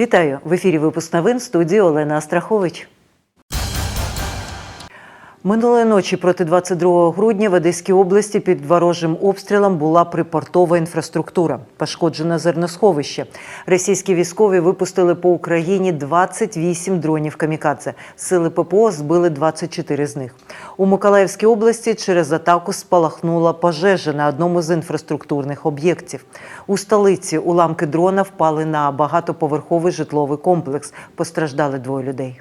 Вітаю в ефірі. Випуск новин студії Олена Астрахович. Минулої ночі проти 22 грудня в Одеській області під ворожим обстрілом була припортова інфраструктура. Пошкоджено зерносховище. Російські військові випустили по Україні 28 дронів камікадзе. Сили ППО збили 24 з них. У Миколаївській області через атаку спалахнула пожежа на одному з інфраструктурних об'єктів. У столиці уламки дрона впали на багатоповерховий житловий комплекс. Постраждали двоє людей.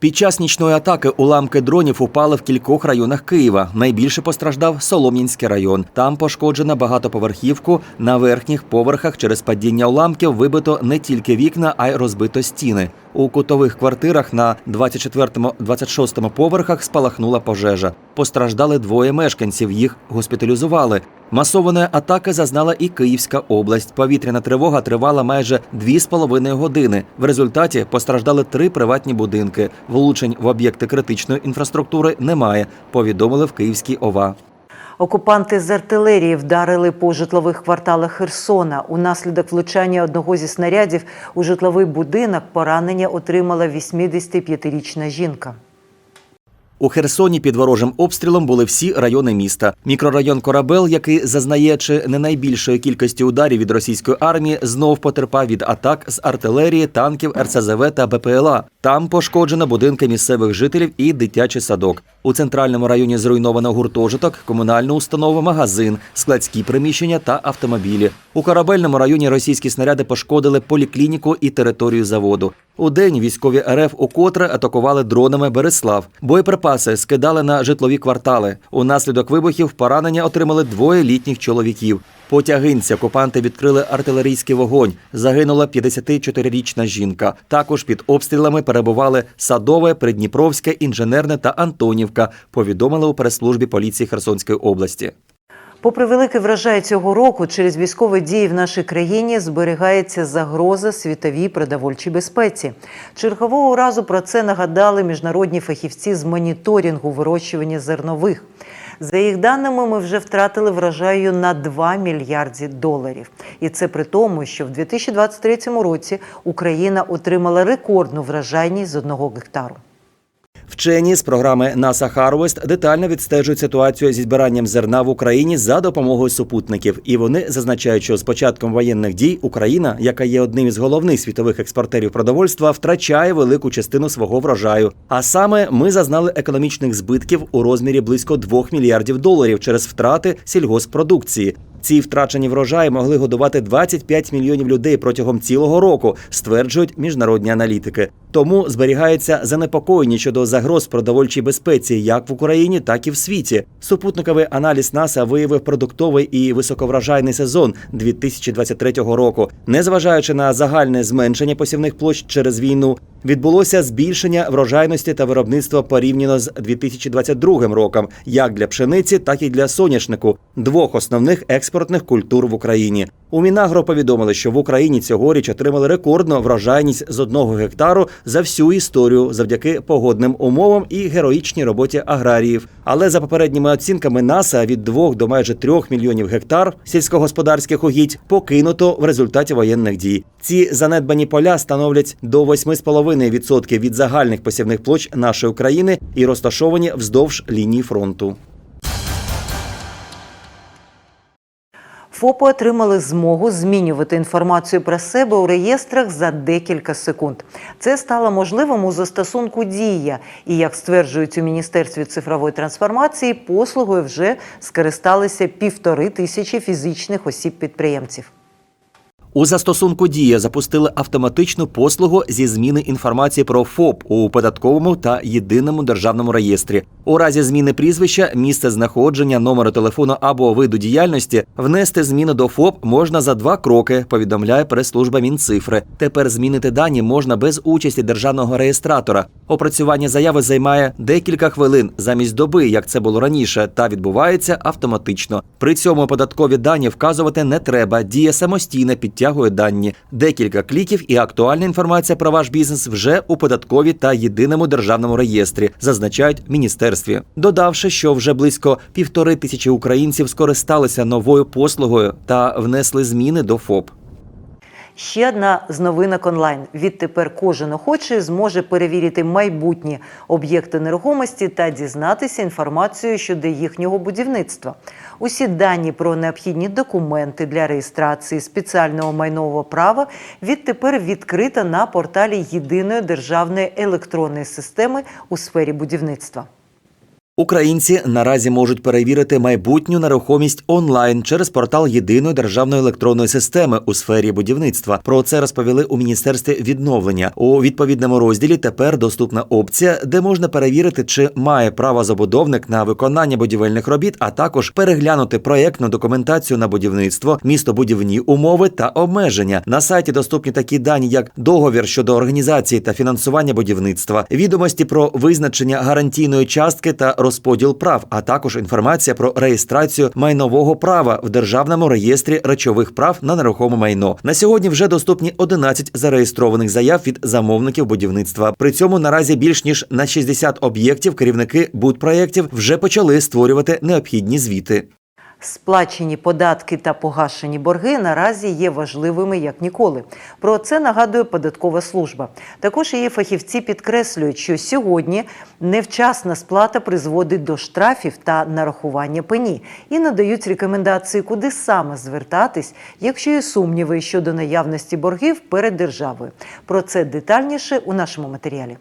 Під час нічної атаки уламки дронів упали в кількох районах Києва. Найбільше постраждав Солом'янський район. Там пошкоджено багатоповерхівку. На верхніх поверхах через падіння уламків вибито не тільки вікна, а й розбито стіни. У кутових квартирах на 24-26 поверхах спалахнула пожежа. Постраждали двоє мешканців. Їх госпіталізували. Масованої атаки зазнала і Київська область. Повітряна тривога тривала майже дві з половиною години. В результаті постраждали три приватні будинки. Влучень в об'єкти критичної інфраструктури немає. Повідомили в Київській ОВА. Окупанти з артилерії вдарили по житлових кварталах Херсона. Унаслідок влучання одного зі снарядів у житловий будинок поранення отримала 85-річна жінка. У Херсоні під ворожим обстрілом були всі райони міста. Мікрорайон Корабел, який зазнає чи не найбільшої кількості ударів від російської армії, знов потерпав від атак з артилерії, танків, РСЗВ та БПЛА. Там пошкоджено будинки місцевих жителів і дитячий садок. У центральному районі зруйновано гуртожиток, комунальну установу, магазин, складські приміщення та автомобілі. У корабельному районі російські снаряди пошкодили поліклініку і територію заводу. У день військові РФ укотре атакували дронами Береслав. Боєприпаси скидали на житлові квартали. Унаслідок вибухів поранення отримали двоє літніх чоловіків. По тягинці окупанти відкрили артилерійський вогонь. Загинула 54-річна жінка. Також під обстрілами перебували Садове, Придніпровське, Інженерне та Антонівка. Повідомили у прес-службі поліції Херсонської області. Попри великий врожай цього року, через військові дії в нашій країні зберігається загроза світовій продовольчій безпеці. Чергового разу про це нагадали міжнародні фахівці з моніторингу вирощування зернових. За їх даними, ми вже втратили врожаю на 2 мільярді доларів. І це при тому, що в 2023 році Україна отримала рекордну врожайність з одного гектару. Вчені з програми NASA Harvest детально відстежують ситуацію зі збиранням зерна в Україні за допомогою супутників. І вони зазначають, що з початком воєнних дій Україна, яка є одним із головних світових експортерів продовольства, втрачає велику частину свого врожаю. А саме ми зазнали економічних збитків у розмірі близько 2 мільярдів доларів через втрати сільгоспродукції. Ці втрачені врожаї могли годувати 25 мільйонів людей протягом цілого року, стверджують міжнародні аналітики. Тому зберігається занепокоєння щодо загроз продовольчій безпеці як в Україні, так і в світі. Супутниковий аналіз НАСА виявив продуктовий і високоврожайний сезон 2023 року. Незважаючи на загальне зменшення посівних площ через війну, відбулося збільшення врожайності та виробництва порівняно з 2022 роком, як для пшениці, так і для соняшнику, двох основних експортних культур в Україні. У Мінагро повідомили, що в Україні цьогоріч отримали рекордну врожайність з одного гектару за всю історію завдяки погодним умовам і героїчній роботі аграріїв. Але за попередніми оцінками НАСА від 2 до майже 3 мільйонів гектар сільськогосподарських угідь покинуто в результаті воєнних дій. Ці занедбані поля становлять до 8,5% від загальних посівних площ нашої України і розташовані вздовж лінії фронту. ФОПи отримали змогу змінювати інформацію про себе у реєстрах за декілька секунд. Це стало можливим у застосунку Дія. І як стверджують у міністерстві цифрової трансформації, послугою вже скористалися півтори тисячі фізичних осіб-підприємців. У застосунку Дія запустили автоматичну послугу зі зміни інформації про ФОП у податковому та єдиному державному реєстрі. У разі зміни прізвища, місце знаходження, номеру телефону або виду діяльності внести зміни до ФОП можна за два кроки. Повідомляє прес-служба Мінцифри. Тепер змінити дані можна без участі державного реєстратора. Опрацювання заяви займає декілька хвилин замість доби, як це було раніше, та відбувається автоматично. При цьому податкові дані вказувати не треба. Дія самостійно підтягує дані. Декілька кліків і актуальна інформація про ваш бізнес вже у податковій та єдиному державному реєстрі, зазначають в міністерстві, додавши, що вже близько півтори тисячі українців скористалися новою послугою та внесли зміни до ФОП. Ще одна з новинок онлайн. Відтепер кожен охочий зможе перевірити майбутні об'єкти нерухомості та дізнатися інформацію щодо їхнього будівництва. Усі дані про необхідні документи для реєстрації спеціального майнового права відтепер відкрита на порталі єдиної державної електронної системи у сфері будівництва. Українці наразі можуть перевірити майбутню нерухомість онлайн через портал єдиної державної електронної системи у сфері будівництва. Про це розповіли у міністерстві відновлення. У відповідному розділі тепер доступна опція, де можна перевірити, чи має право забудовник на виконання будівельних робіт, а також переглянути проєктну документацію на будівництво, містобудівні умови та обмеження. На сайті доступні такі дані, як договір щодо організації та фінансування будівництва, відомості про визначення гарантійної частки та розподіл прав, а також інформація про реєстрацію майнового права в державному реєстрі речових прав на нерухоме майно. На сьогодні вже доступні 11 зареєстрованих заяв від замовників будівництва. При цьому наразі більш ніж на 60 об'єктів керівники будпроєктів вже почали створювати необхідні звіти. Сплачені податки та погашені борги наразі є важливими як ніколи. Про це нагадує податкова служба. Також її фахівці підкреслюють, що сьогодні невчасна сплата призводить до штрафів та нарахування пені і надають рекомендації, куди саме звертатись, якщо є сумніви щодо наявності боргів перед державою. Про це детальніше у нашому матеріалі.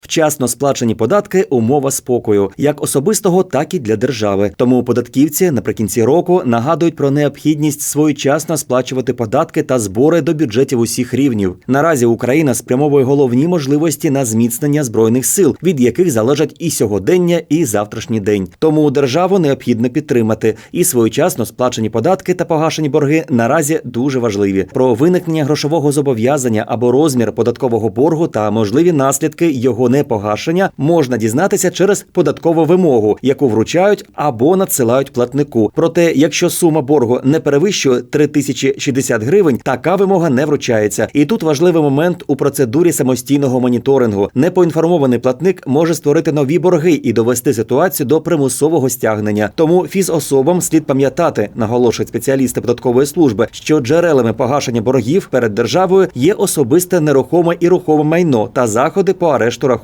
Вчасно сплачені податки умова спокою, як особистого, так і для держави. Тому податківці наприкінці року нагадують про необхідність своєчасно сплачувати податки та збори до бюджетів усіх рівнів. Наразі Україна спрямовує головні можливості на зміцнення збройних сил, від яких залежать і сьогодення, і завтрашній день. Тому державу необхідно підтримати. І своєчасно сплачені податки та погашені борги наразі дуже важливі. Про виникнення грошового зобов'язання або розмір податкового боргу та можливі наслідки його непогашення можна дізнатися через податкову вимогу, яку вручають або надсилають платнику. Проте, якщо сума боргу не перевищує 3060 гривень, така вимога не вручається. І тут важливий момент у процедурі самостійного моніторингу. Непоінформований платник може створити нові борги і довести ситуацію до примусового стягнення. Тому фізособам слід пам'ятати, наголошують спеціалісти податкової служби, що джерелами погашення боргів перед державою є особисте нерухоме і рухоме майно та заходи по арешту рахунків.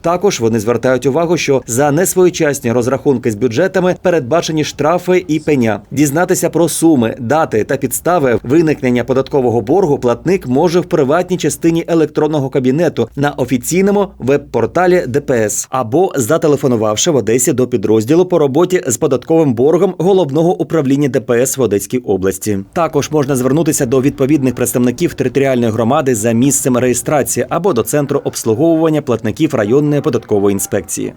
Також вони звертають увагу, що за несвоєчасні розрахунки з бюджетами передбачені штрафи і пеня. Дізнатися про суми, дати та підстави виникнення податкового боргу платник може в приватній частині електронного кабінету на офіційному веб-порталі ДПС або зателефонувавши в Одесі до підрозділу по роботі з податковим боргом головного управління ДПС в Одеській області. Також можна звернутися до відповідних представників територіальної громади за місцем реєстрації або до центру обслуговування платників районної податкової інспекції.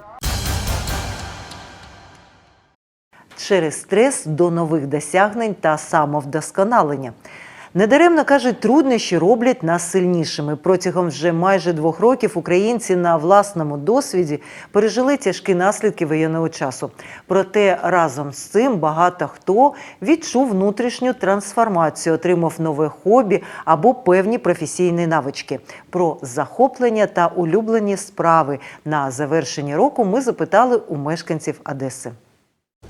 через стрес до нових досягнень та самовдосконалення. Недаремно кажуть, труднощі роблять нас сильнішими. Протягом вже майже двох років українці на власному досвіді пережили тяжкі наслідки воєнного часу. Проте разом з цим багато хто відчув внутрішню трансформацію, отримав нове хобі або певні професійні навички. Про захоплення та улюблені справи на завершенні року ми запитали у мешканців Одеси.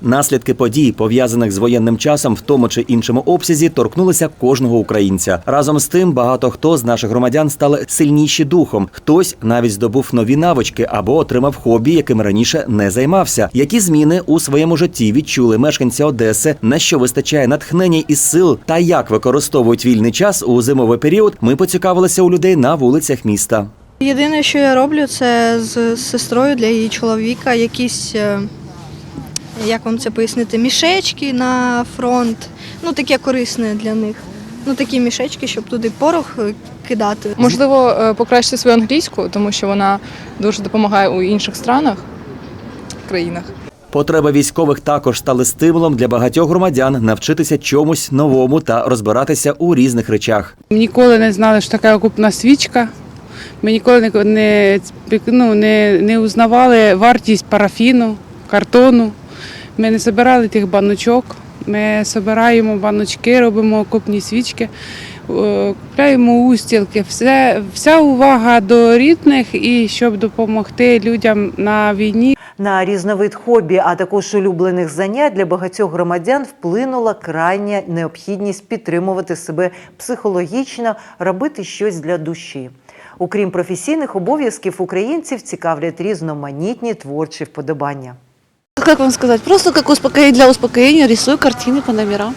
Наслідки подій, пов'язаних з воєнним часом, в тому чи іншому обсязі, торкнулися кожного українця. Разом з тим, багато хто з наших громадян стали сильніші духом. Хтось навіть здобув нові навички або отримав хобі, яким раніше не займався. Які зміни у своєму житті відчули мешканці Одеси, на що вистачає натхнення і сил, та як використовують вільний час у зимовий період, ми поцікавилися у людей на вулицях міста. Єдине, що я роблю, це з сестрою для її чоловіка якісь, е, як вам це пояснити, мішечки на фронт. Ну, таке корисне для них. Ну, такі мішечки, щоб туди порох е, кидати. Можливо, е, покращити свою англійську, тому що вона дуже допомагає у інших странах, країнах. Потреби військових також стали стимулом для багатьох громадян навчитися чомусь новому та розбиратися у різних речах. Ми ніколи не знали, що така окупна свічка. Ми ніколи не, не, ну, не, не узнавали вартість парафіну, картону. Ми не збирали тих баночок. Ми збираємо баночки, робимо окопні свічки, е, купляємо устілки. Все, вся увага до рідних і щоб допомогти людям на війні. На різновид хобі, а також улюблених занять для багатьох громадян вплинула крайня необхідність підтримувати себе психологічно, робити щось для душі. Окрім професійних обов'язків, українців цікавлять різноманітні творчі вподобання. Как вам сказать? Просто как успокоение для успокоения рисую картины по номерам.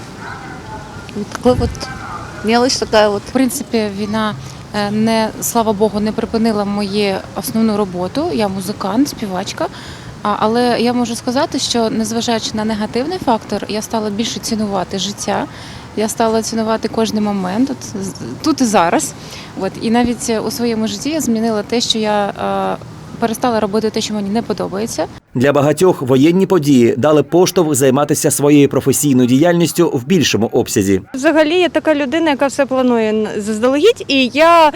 Вот такой вот мелочь такая вот. В принципі, війна е, не слава Богу не припинила мою основну роботу. Я музикант, співачка. Але я можу сказати, що незважаючи на негативний фактор, я стала більше цінувати життя. Я стала цінувати кожний момент от, тут і зараз. От і навіть у своєму житті я змінила те, що я е, перестала робити те, що мені не подобається. Для багатьох воєнні події дали поштовх займатися своєю професійною діяльністю в більшому обсязі. Взагалі я така людина, яка все планує заздалегідь, і я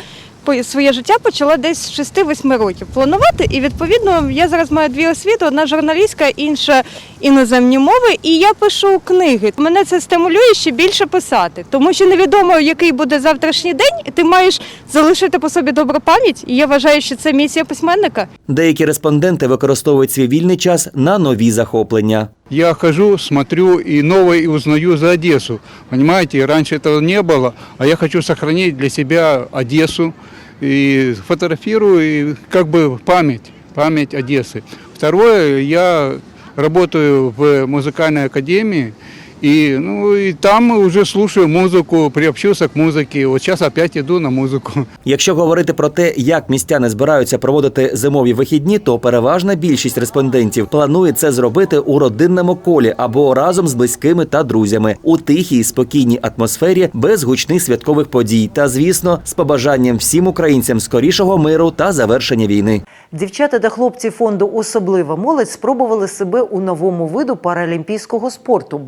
своє життя почала десь з 6-8 років планувати. І відповідно я зараз маю дві освіти: одна журналістська, інша іноземні мови. І я пишу книги. Мене це стимулює ще більше писати, тому що невідомо, який буде завтрашній день. і Ти маєш залишити по собі добру пам'ять. І я вважаю, що це місія письменника. Деякі респонденти використовують свій вільний час на нові захоплення. Я хожу, смотрю и новое и узнаю за Одессу. Понимаете, и раньше этого не было, а я хочу сохранить для себя Одессу и фотографирую и как бы память, память Одессы. Второе, я работаю в музыкальной академии, и, ну, и там уже слушаю музыку, приобщился к музыке. Вот сейчас опять иду на музыку. Якщо говорити про те, як містяни збираються проводити зимові вихідні, то переважна більшість респондентів планує це зробити у родинному колі або разом з близькими та друзями у тихій, спокійній атмосфері, без гучних святкових подій, та звісно, з побажанням всім українцям скорішого миру та завершення війни. Дівчата та хлопці фонду Особлива молодь спробували себе у новому виду паралімпійського спорту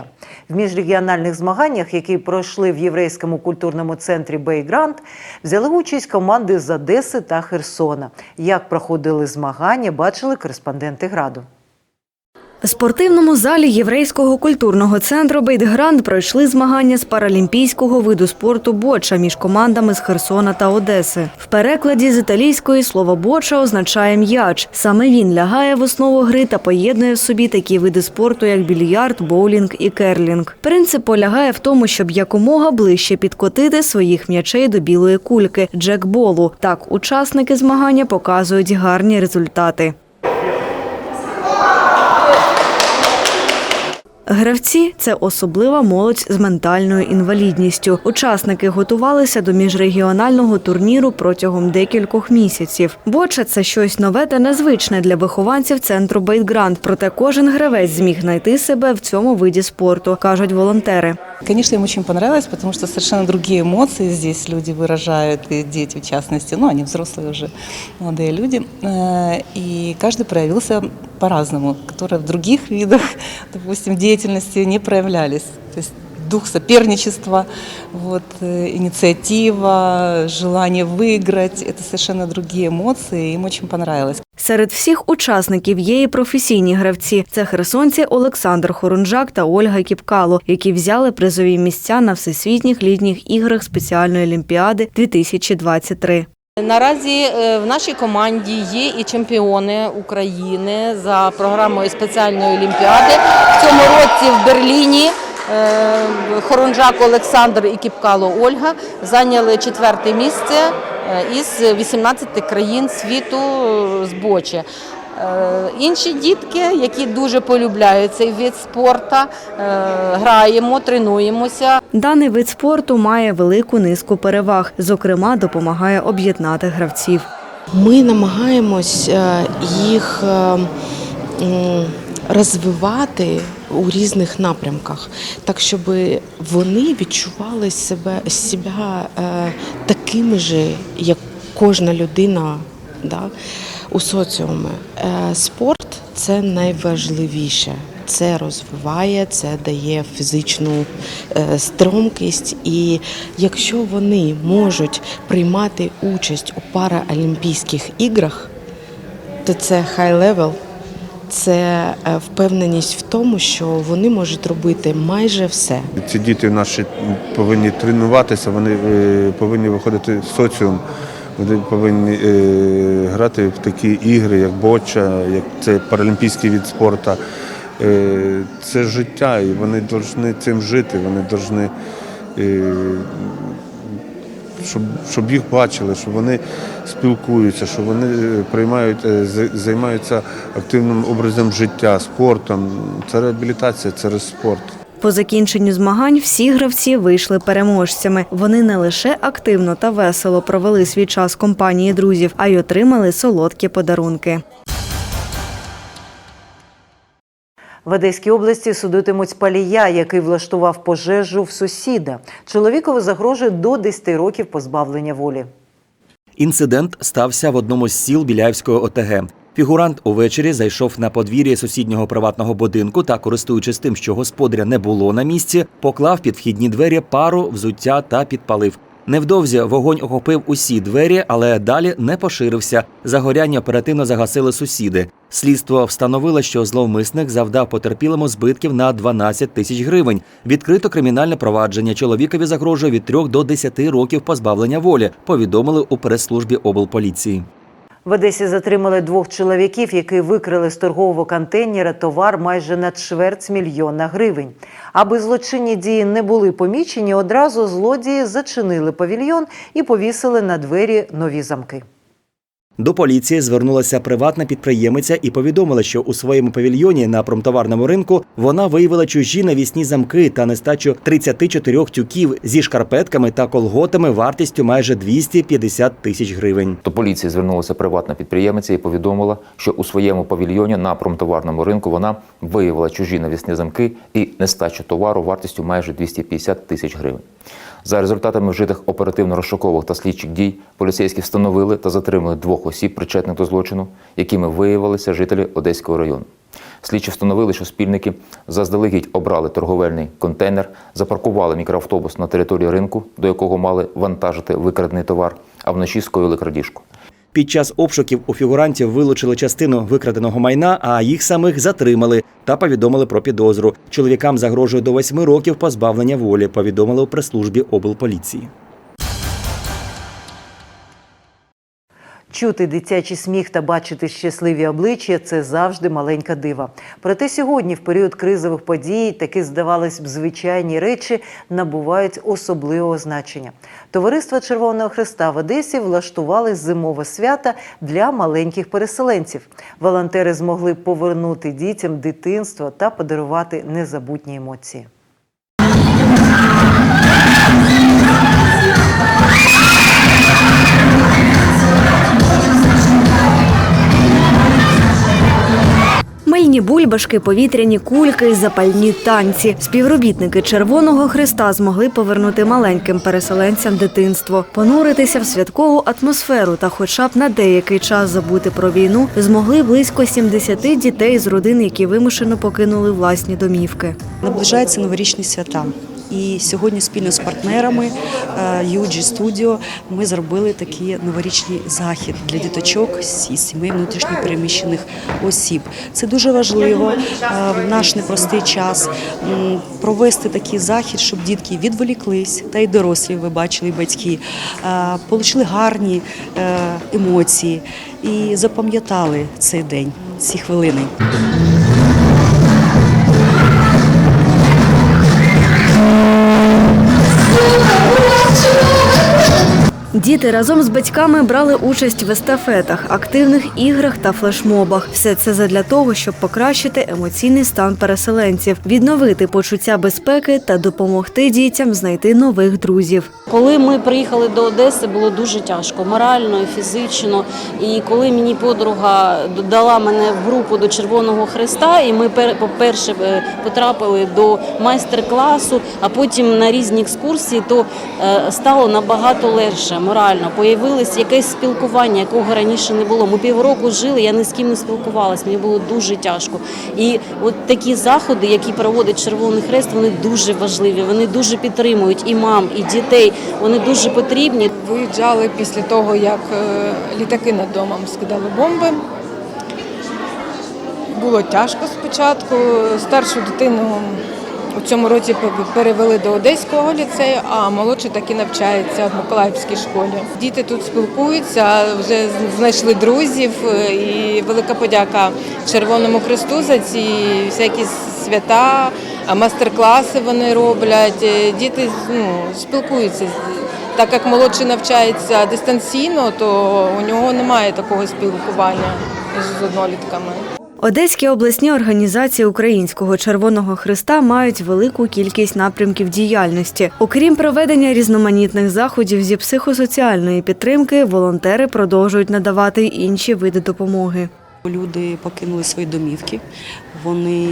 бочча. В міжрегіональних змаганнях, які пройшли в єврейському культурному центрі Бейгрант, взяли участь команди з Одеси та Херсона. Як проходили змагання, бачили кореспонденти граду. В спортивному залі Єврейського культурного центру Бейтгранд пройшли змагання з паралімпійського виду спорту боча між командами з Херсона та Одеси. В перекладі з італійської слово боча означає м'яч. Саме він лягає в основу гри та поєднує в собі такі види спорту, як більярд, боулінг і керлінг. Принцип полягає в тому, щоб якомога ближче підкотити своїх м'ячей до білої кульки джекболу. Так учасники змагання показують гарні результати. Гравці це особлива молодь з ментальною інвалідністю. Учасники готувалися до міжрегіонального турніру протягом декількох місяців. Боча це щось нове та незвичне для вихованців центру Бейтгранд. Проте кожен гравець зміг знайти себе в цьому виді спорту, кажуть волонтери. Конечно, им очень понравилось, потому что совершенно другие эмоции здесь люди выражают, и дети в частности, ну, они взрослые уже, молодые люди, Э, и каждый проявился по-разному, которые в других видах, допустим, деятельности не проявлялись. То есть дух соперничества, вот, э, инициатива, желание выиграть, это совершенно другие эмоции, им очень понравилось. Серед всіх учасників є і професійні гравці. Це херсонці Олександр Хорунжак та Ольга Кіпкало, які взяли призові місця на всесвітніх літніх іграх спеціальної олімпіади 2023. Наразі е, в нашій команді є і чемпіони України за програмою спеціальної олімпіади. В цьому році в Берліні е, Хоронжак Олександр і Кіпкало Ольга зайняли четверте місце е, із 18 країн світу з бочі. Е, Інші дітки, які дуже полюбляють цей вид спорту, е, граємо, тренуємося. Даний вид спорту має велику низку переваг. Зокрема, допомагає об'єднати гравців. Ми намагаємось е, їх розвивати у різних напрямках, так щоб вони відчували себе себе такими же, як кожна людина да, у соціумі. Е, Спорт це найважливіше. Це розвиває, це дає фізичну е, стромкість. І якщо вони можуть приймати участь у параолімпійських іграх, то це хай левел, це е, впевненість в тому, що вони можуть робити майже все. Ці діти наші повинні тренуватися, вони повинні виходити в соціум, Вони повинні е, грати в такі ігри, як боча, як це паралімпійський від спорту. Е, це життя, і вони повинні цим жити. Вони повинні, е, щоб, щоб їх бачили, щоб вони спілкуються, щоб вони е, приймають, е, займаються активним образом життя, спортом. Це реабілітація, це спорт. По закінченню змагань всі гравці вийшли переможцями. Вони не лише активно та весело провели свій час в компанії друзів, а й отримали солодкі подарунки. В Одеській області судитимуть палія, який влаштував пожежу в сусіда. Чоловікові загрожує до 10 років позбавлення волі. Інцидент стався в одному з сіл Біляївської ОТГ. Фігурант увечері зайшов на подвір'я сусіднього приватного будинку та, користуючись тим, що господаря не було на місці, поклав під вхідні двері пару, взуття та підпалив. Невдовзі вогонь охопив усі двері, але далі не поширився. Загоряння оперативно загасили сусіди. Слідство встановило, що зловмисник завдав потерпілому збитків на 12 тисяч гривень. Відкрито кримінальне провадження. Чоловікові загрожує від 3 до 10 років позбавлення волі. Повідомили у прес-службі облполіції. В Одесі затримали двох чоловіків, які викрили з торгового контейнера товар майже на чверть мільйона гривень. Аби злочинні дії не були помічені, одразу злодії зачинили павільйон і повісили на двері нові замки. До поліції звернулася приватна підприємиця і повідомила, що у своєму павільйоні на промтоварному ринку вона виявила чужі навісні замки та нестачу 34 тюків зі шкарпетками та колготами вартістю майже 250 тисяч гривень. До поліції звернулася приватна підприємиця і повідомила, що у своєму павільйоні на промтоварному ринку вона виявила чужі навісні замки і нестачу товару вартістю майже 250 тисяч гривень. За результатами вжитих оперативно-розшукових та слідчих дій поліцейські встановили та затримали двох осіб, причетних до злочину, якими виявилися жителі Одеського району. Слідчі встановили, що спільники заздалегідь обрали торговельний контейнер, запаркували мікроавтобус на території ринку, до якого мали вантажити викрадений товар, а вночі скоїли крадіжку. Під час обшуків у фігурантів вилучили частину викраденого майна, а їх самих затримали та повідомили про підозру. Чоловікам загрожує до восьми років позбавлення волі. Повідомили у прес-службі облполіції. Чути дитячий сміх та бачити щасливі обличчя це завжди маленька дива. Проте сьогодні, в період кризових подій, такі, здавалось б, звичайні речі набувають особливого значення. Товариство Червоного Христа в Одесі влаштували зимове свято для маленьких переселенців. Волонтери змогли повернути дітям дитинство та подарувати незабутні емоції. Мильні бульбашки, повітряні кульки, запальні танці. Співробітники Червоного Христа змогли повернути маленьким переселенцям дитинство, понуритися в святкову атмосферу та, хоча б на деякий час забути про війну, змогли близько 70 дітей з родин, які вимушено покинули власні домівки. Наближаються новорічні свята. І сьогодні спільно з партнерами UG Studio ми зробили такий новорічний захід для діточок з сімей внутрішньо переміщених осіб. Це дуже важливо е, в наш непростий час провести такий захід, щоб дітки відволіклись, та й дорослі, ви бачили, батьки, е, отримали гарні е, емоції і запам'ятали цей день, ці хвилини. Діти разом з батьками брали участь в естафетах, активних іграх та флешмобах. Все це задля того, щоб покращити емоційний стан переселенців, відновити почуття безпеки та допомогти дітям знайти нових друзів. Коли ми приїхали до Одеси, було дуже тяжко, морально і фізично. І коли мені подруга додала мене в групу до Червоного Христа, і ми пер- по-перше е, потрапили до майстер-класу, а потім на різні екскурсії, то е, стало набагато легше морально. Появилось якесь спілкування, якого раніше не було. Ми півроку жили, я ні з ким не спілкувалася, мені було дуже тяжко. І от такі заходи, які проводить Червоний Хрест, вони дуже важливі, вони дуже підтримують і мам, і дітей. Вони дуже потрібні. Виїжджали після того, як е, літаки над домом скидали бомби. Було тяжко спочатку. Старшу дитину у цьому році перевели до Одеського ліцею, а молодший таки навчається в Миколаївській школі. Діти тут спілкуються, вже знайшли друзів, е, і велика подяка Червоному Христу за ці всякі свята, а майстер-класи вони роблять. Е, Діти ну, спілкуються. Так як молодший навчається дистанційно, то у нього немає такого спілкування з однолітками. Одеські обласні організації Українського Червоного Христа мають велику кількість напрямків діяльності. Окрім проведення різноманітних заходів зі психосоціальної підтримки, волонтери продовжують надавати інші види допомоги. Люди покинули свої домівки, вони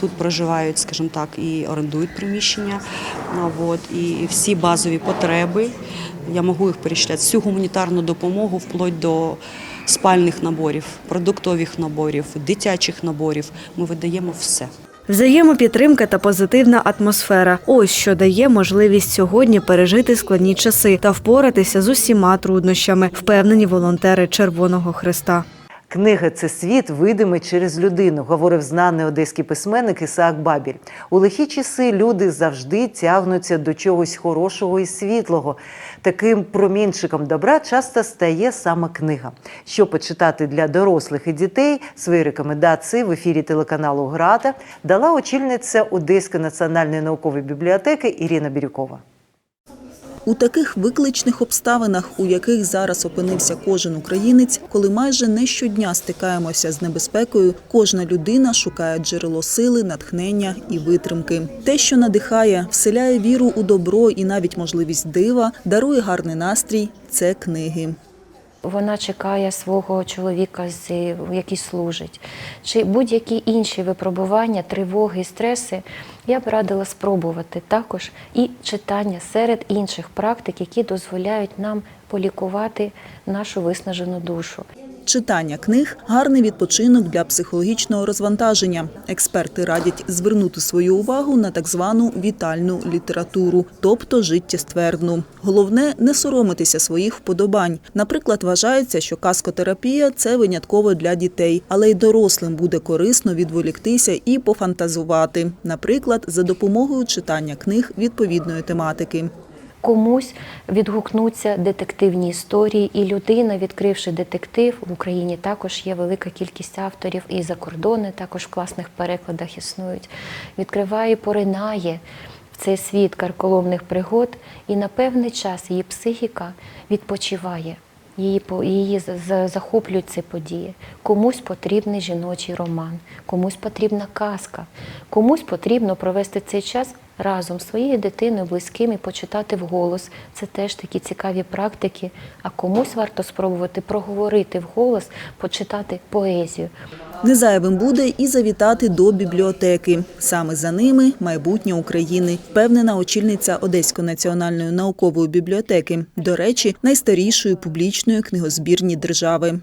тут проживають, скажімо так, і орендують приміщення. От, і всі базові потреби, я можу їх перечисляти, всю гуманітарну допомогу вплоть до спальних наборів, продуктових наборів, дитячих наборів. Ми видаємо все. Взаємопідтримка та позитивна атмосфера ось що дає можливість сьогодні пережити складні часи та впоратися з усіма труднощами, впевнені волонтери Червоного Христа. Книга це світ, видимий через людину, говорив знаний одеський письменник Ісаак Бабіль. У лихі часи люди завжди тягнуться до чогось хорошого і світлого. Таким промінчиком добра часто стає саме книга. Що почитати для дорослих і дітей, свої рекомендації в ефірі телеканалу Грата дала очільниця Одеської національної наукової бібліотеки Ірина Бірюкова. У таких викличних обставинах, у яких зараз опинився кожен українець, коли майже не щодня стикаємося з небезпекою, кожна людина шукає джерело сили, натхнення і витримки. Те, що надихає, вселяє віру у добро і навіть можливість дива, дарує гарний настрій це книги. Вона чекає свого чоловіка, який служить, чи будь-які інші випробування, тривоги, стреси. Я б радила спробувати також і читання серед інших практик, які дозволяють нам полікувати нашу виснажену душу. Читання книг гарний відпочинок для психологічного розвантаження. Експерти радять звернути свою увагу на так звану вітальну літературу, тобто життєствердну. Головне не соромитися своїх вподобань. Наприклад, вважається, що каскотерапія це винятково для дітей, але й дорослим буде корисно відволіктися і пофантазувати, наприклад, за допомогою читання книг відповідної тематики. Комусь відгукнуться детективні історії, і людина, відкривши детектив, в Україні також є велика кількість авторів, і за кордони також в класних перекладах існують. Відкриває, поринає в цей світ карколомних пригод, і на певний час її психіка відпочиває. Її її за- за- захоплюють ці події. Комусь потрібний жіночий роман, комусь потрібна казка, комусь потрібно провести цей час разом з своєю дитиною, близькими, почитати вголос. Це теж такі цікаві практики. А комусь варто спробувати проговорити вголос, почитати поезію. Незайвим буде і завітати до бібліотеки. Саме за ними майбутнє України, впевнена очільниця Одеської національної наукової бібліотеки. До речі, найстарішої публічної книгозбірні держави.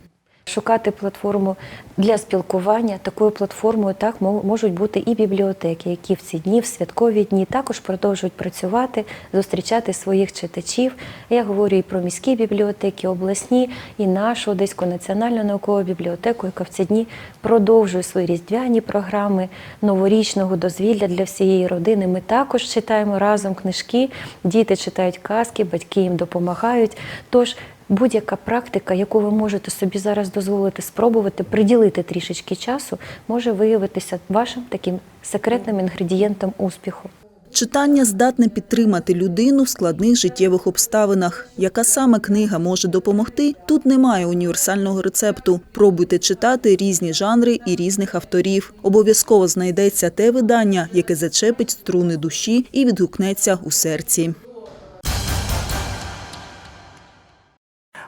Шукати платформу для спілкування. Такою платформою так мо- можуть бути і бібліотеки, які в ці дні, в святкові дні, також продовжують працювати, зустрічати своїх читачів. Я говорю і про міські бібліотеки, обласні, і нашу Одеську національну наукову бібліотеку, яка в ці дні продовжує свої різдвяні програми новорічного дозвілля для всієї родини. Ми також читаємо разом книжки, діти читають казки, батьки їм допомагають. Тож Будь-яка практика, яку ви можете собі зараз дозволити спробувати, приділити трішечки часу, може виявитися вашим таким секретним інгредієнтом успіху. Читання здатне підтримати людину в складних життєвих обставинах. Яка саме книга може допомогти? Тут немає універсального рецепту. Пробуйте читати різні жанри і різних авторів. Обов'язково знайдеться те видання, яке зачепить струни душі і відгукнеться у серці.